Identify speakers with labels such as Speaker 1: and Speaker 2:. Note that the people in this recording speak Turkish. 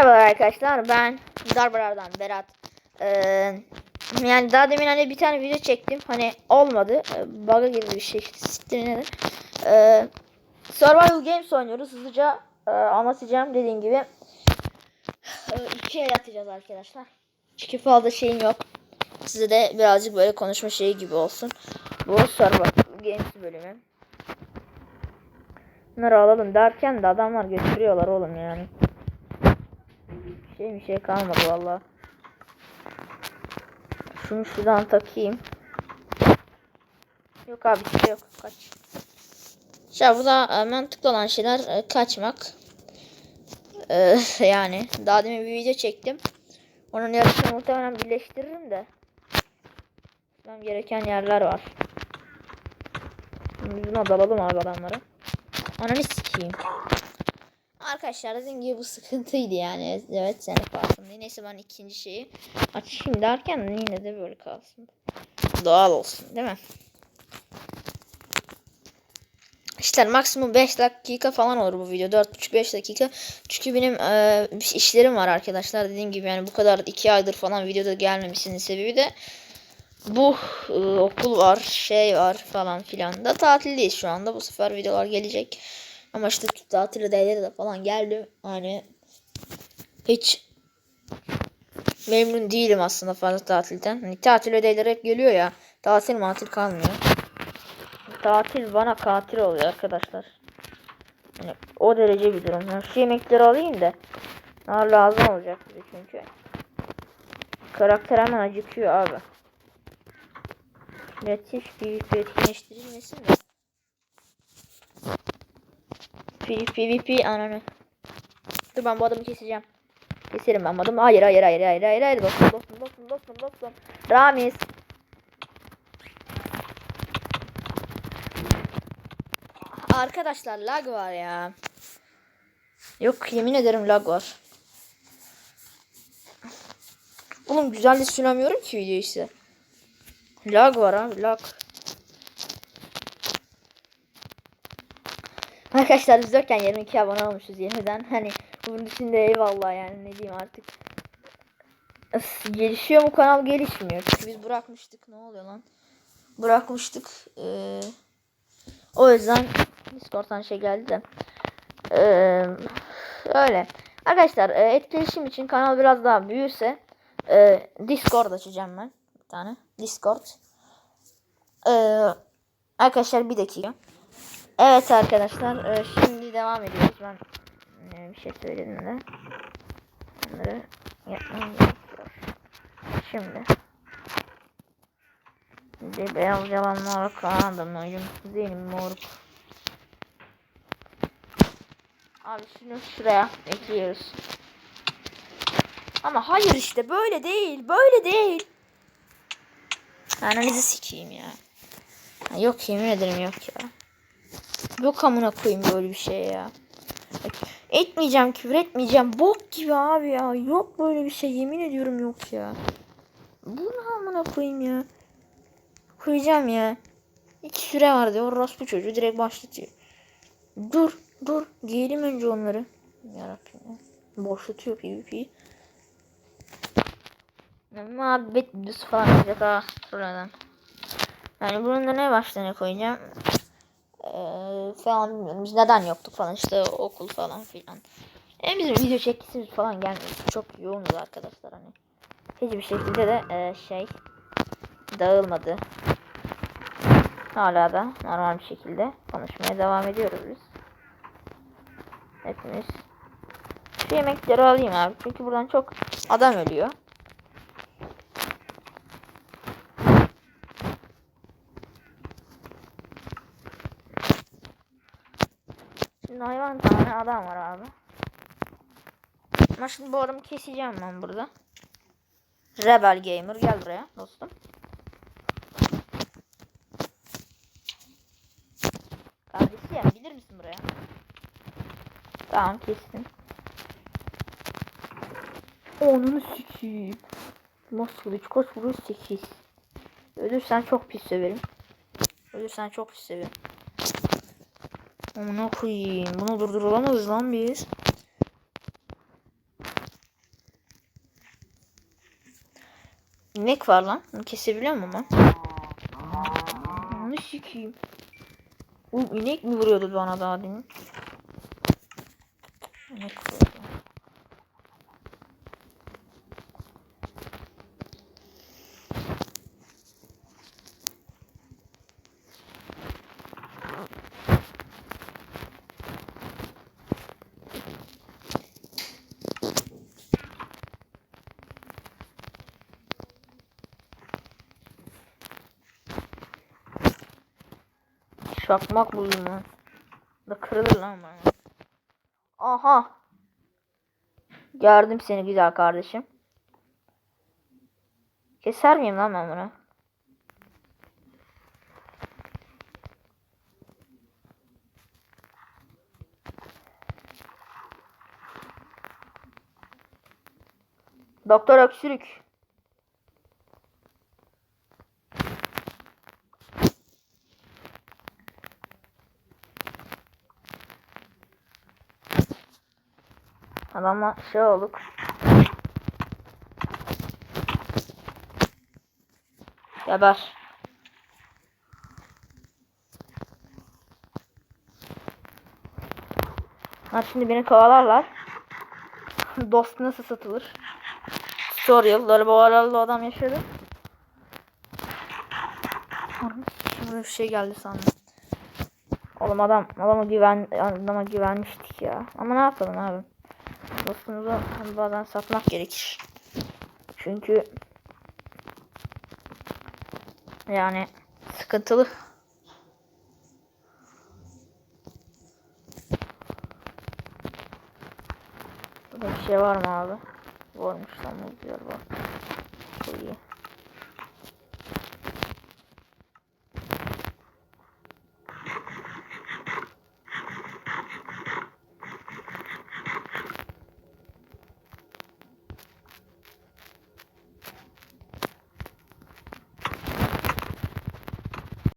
Speaker 1: Merhaba arkadaşlar ben Darbarar'dan Berat. Ee, yani daha demin hani bir tane video çektim hani olmadı. Ee, bug'a girdi bir şey siktir nedir. Ee, Survival Games oynuyoruz hızlıca e, anlatacağım dediğim gibi. Ee, iki el atacağız arkadaşlar. Çünkü fazla şeyim yok. Size de birazcık böyle konuşma şeyi gibi olsun. Bu Survival Games bölümü. Bunları alalım derken de adamlar götürüyorlar oğlum yani. Şey bir şey kalmadı valla. Şunu şuradan takayım. Yok abi bir şey yok. Kaç. Ya burada e, mantıklı olan şeyler e, kaçmak. E, yani daha demin bir video çektim. Onun yarısını muhtemelen birleştiririm de. Gitmem gereken yerler var. Şimdi Buna dalalım abi adamlara. Ananı sikeyim. Arkadaşlar dediğim gibi bu sıkıntıydı yani. Evet senin farkında. Neyse ben ikinci şeyi açayım derken yine de böyle kalsın. Doğal olsun değil mi? İşte maksimum 5 dakika falan olur bu video. 4,5-5 dakika. Çünkü benim e, işlerim var arkadaşlar. Dediğim gibi yani bu kadar 2 aydır falan videoda gelmemişsinin sebebi de bu e, okul var, şey var falan filan da tatildeyiz şu anda. Bu sefer videolar gelecek. Ama işte tatil ödevleri de falan geldi. Hani hiç memnun değilim aslında fazla tatilden. Hani tatil ödevleri hep geliyor ya. Tatil matil kalmıyor. Tatil bana katil oluyor arkadaşlar. Yani o derece bir durum. Yani şu yemekleri alayım da. Daha lazım olacak bize çünkü. Karakter hemen acıkıyor abi. Latif büyük etkinleştirilmesin de. PvP ananı. Dur ben bu adamı keseceğim. Keserim ben bu adamı. Hayır hayır hayır hayır hayır hayır dostum dostum dostum dostum dostum. Ramiz. Arkadaşlar lag var ya. Yok yemin ederim lag var. Oğlum güzel de süremiyorum ki video işte. Lag var abi lag. Arkadaşlar biz yokken 22 abone olmuşuz yeniden. Hani bunun için de eyvallah yani ne diyeyim artık. Gelişiyor mu kanal gelişmiyor. Çünkü biz bırakmıştık. Ne oluyor lan? Bırakmıştık. Ee, o yüzden Discord'dan şey geldi de. Ee, öyle. Arkadaşlar e, etkileşim için kanal biraz daha büyürse e, Discord açacağım ben. Bir tane. Discord. Ee, arkadaşlar bir dakika. Evet arkadaşlar e, şimdi devam ediyoruz. Ben e, bir şey söyledim de. Bunları yapmam gerekiyor. Şimdi. Bir beyaz yalanlar kandım oyun. Zeynim moruk. Abi şunu şuraya ekliyoruz. Ama hayır işte böyle değil. Böyle değil. Ananızı sikeyim ya. Yok yemin ederim yok ya. Yok amına koyayım böyle bir şey ya. Etmeyeceğim küfür etmeyeceğim. Bok gibi abi ya. Yok böyle bir şey yemin ediyorum yok ya. Bu ne amına koyayım ya. Koyacağım ya. İki süre var diyor. Orospu çocuğu direkt başlatıyor. Dur dur. Giyelim önce onları. Yarabbim ya. Boşlatıyor PvP'yi. Muhabbet videosu falan olacak ha. Sonradan. Yani bunun da ne başlığına koyacağım falan bilmiyorum. Biz neden yoktuk falan işte okul falan filan. E bizim video çekisimiz falan gelmiyor. Çok yoğunuz arkadaşlar hani. Hiçbir şekilde de e, şey dağılmadı. Hala da normal bir şekilde konuşmaya devam ediyoruz biz. Hepimiz. Şu yemekleri alayım abi. Çünkü buradan çok adam ölüyor. Şimdi hayvan tane adam var abi. Ama şimdi bu adamı keseceğim ben burada. Rebel Gamer gel buraya dostum. Kardeşim bilir misin buraya? Tamam kestim. Onunu sikiyim. Nasıl hiç kaç vuruyor 8. Ölürsen çok pis severim. Ölürsen çok pis severim. Amına koyayım. Bunu durdurulamaz lan biz. İnek var lan. Bunu kesebiliyor muyum ben? Ne sikiyim? Oğlum inek mi vuruyordu bana daha demin? İnek vuruyordu. Çakmak buldum lan. Da kırılır lan bana. Aha. Gördüm seni güzel kardeşim. Keser miyim lan ben bunu? Doktor Öksürük. Adamla şey olduk. Geber. Ha şimdi beni kovalarlar. Dost nasıl satılır? Tutorial'ları bu aralarda adam yaşadı. Şimdi bir şey geldi sandım. Oğlum adam adama güven adama güvenmiştik ya. Ama ne yapalım abi? Dostumuzu bazen satmak gerekir. Çünkü yani sıkıntılı. Burada bir şey var mı abi? Varmış bak. Çok iyi.